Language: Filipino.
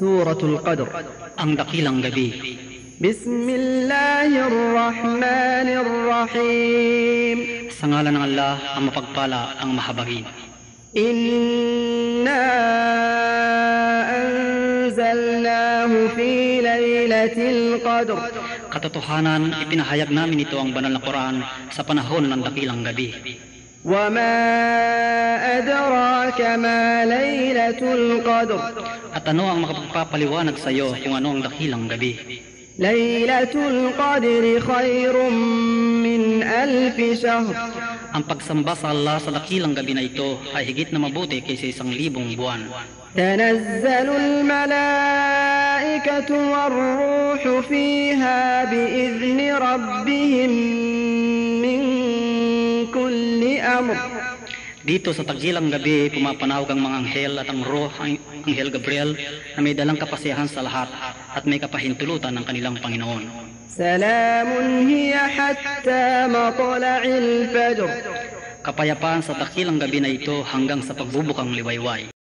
سورة القدر ang dakilang gabi. بسم الله الرحمن الرحيم Sa ngalan ng Allah, ang mapagpala, ang mahabagin. إنا أنزلناه في ليلة القدر Katotohanan, ipinahayag namin ito ang banal na Quran sa panahon ng dakilang gabi. وما كما ليلة القدر أتنوع مغبقا بليوانك سيو حوانوع دخيلا غبي ليلة القدر خير من ألف شهر أم بقسمبس الله صدقيلا غبي نيتو هيجيت نمبوتي كيسي سنليبون بوان تنزل الملائكة والروح فيها بإذن ربهم من كل أمر Dito sa tagsilang gabi, pumapanawag ang mga anghel at ang roh, ang anghel Gabriel, na may dalang kapasihan sa lahat at may kapahintulutan ng kanilang Panginoon. Salamun hiya hatta matla'il fajr. Kapayapaan sa takilang gabi na ito hanggang sa pagbubukang liwayway.